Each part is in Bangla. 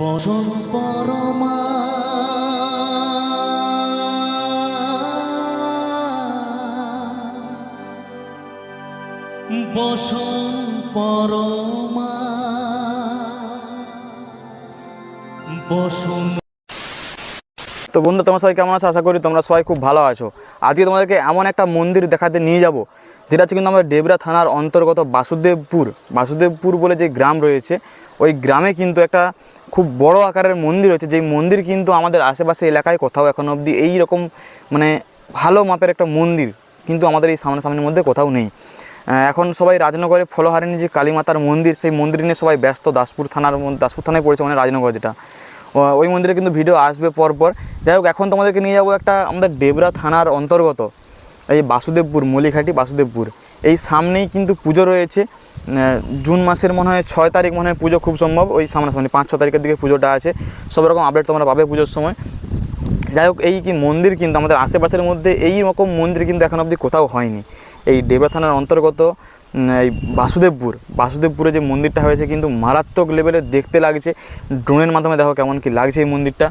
বসন পরমা বসন পরমা বসন তো বন্ধু, তোমরা সবাই কেমন আছো? আশা করি তোমরা সবাই খুব ভালো আছো। আজকে তোমাদেরকে এমন একটা মন্দির দেখাতে নিয়ে যাব, যেটা হচ্ছে কিন্তু আমাদের ডেবরা থানার অন্তর্গত বাসুদেবপুর। বাসুদেবপুর বলে যে গ্রাম রয়েছে ওই গ্রামে কিন্তু একটা খুব বড় আকারের মন্দির রয়েছে। যেই মন্দির কিন্তু আমাদের আশেপাশে এলাকায় কোথাও এখন অবধি এই রকম মানে ভালো মাপের একটা মন্দির কিন্তু আমাদের এই সামনাসামনির মধ্যে কোথাও নেই। এখন সবাই রাজনগরে ফলহারিণী যে কালীমাতার মন্দির, সেই মন্দির নিয়ে সবাই ব্যস্ত। দাসপুর থানার দাসপুর থানায় পড়েছে মানে রাজনগর যেটা। ওই মন্দিরে কিন্তু ভিডিও আসবে পরপর। যাই হোক, এখন তোমাদেরকে নিয়ে যাব একটা আমাদের ডেবরা থানার অন্তর্গত, এই বাসুদেবপুর, মলিঘাটি বাসুদেবপুর। এই সামনেই কিন্তু পুজো রয়েছে। জুন মাসের মনে হয় ছয় তারিখ মনে হয় পুজো খুব সম্ভব, ওই সামনাসামনি পাঁচ ছ তারিখের দিকে পুজোটা আছে। সব রকম আপডেট তোমরা পাবে পুজোর সময়। যাই হোক, এই কি মন্দির কিন্তু আমাদের আশেপাশের মধ্যে এই রকম মন্দির কিন্তু এখন অবধি কোথাও হয়নি। এই ডেবরা থানার অন্তর্গত এই বাসুদেবপুর, বাসুদেবপুরে যে মন্দিরটা হয়েছে কিন্তু মারাত্মক লেভেলে দেখতে লাগছে। ড্রোনের মাধ্যমে দেখো কেমন কি লাগছে এই মন্দিরটা।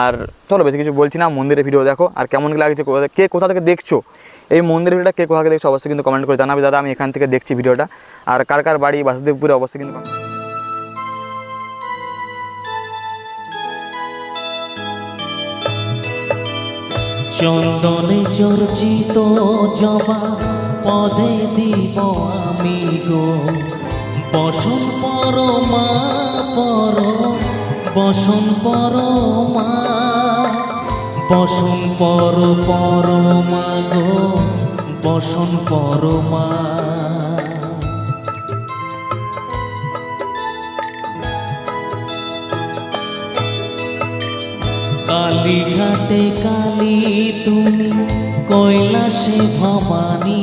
আর চলো, বেশি কিছু বলছি না, মন্দিরের ভিডিও দেখো। আর কেমন কি লাগছে কে কোথা থেকে দেখছ? এই মন্দিরের ভিডিওটা কে কোথা থেকে দেখছ অবশ্যই কিন্তু কমেন্ট করে জানাবে। দাদা, আমি এখান থেকে দেখছি ভিডিওটা। আর কার কার বাড়ি বাসুদেবপুরে অবশ্যই কিন্তু চন্দনে চর্চিত জবা পদে দিব আমি গো। বসন পরমা পর বসন পরমা বসন পর পরমা গো, বসন পরমা কালীঘাটে কালী তুমি কৈলাসে ভবানী,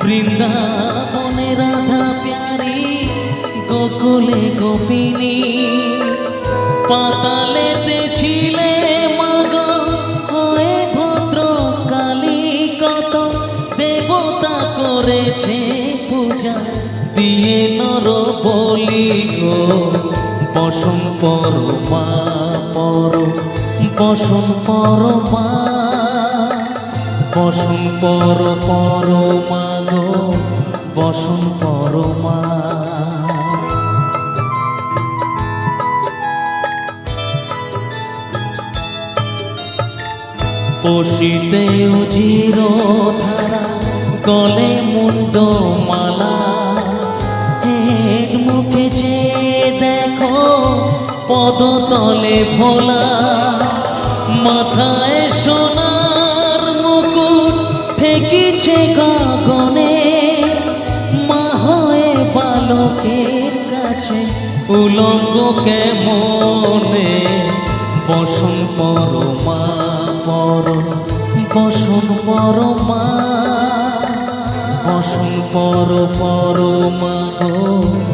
বৃন্দাবনে রাধা প্যারি, গোকুলে গোপিনী। পাতালেতে ছিলে দিয়ে নর বলি গো বসন পরমা, পর বসন পরমা বসন পর পরমা গো বসন পরমা। পশিতে উজির ধারা গলে মুন্ড মালা। মুখে যে দেখো পদতলে ভোলা। মাথায় সোনার মুকুট ঠেকিছে গগনে। মা হয়ে বালকের কাছে। উলঙ্গ কেমনে? বসন পরমা, পর বসন পরমা। পর পরমা গো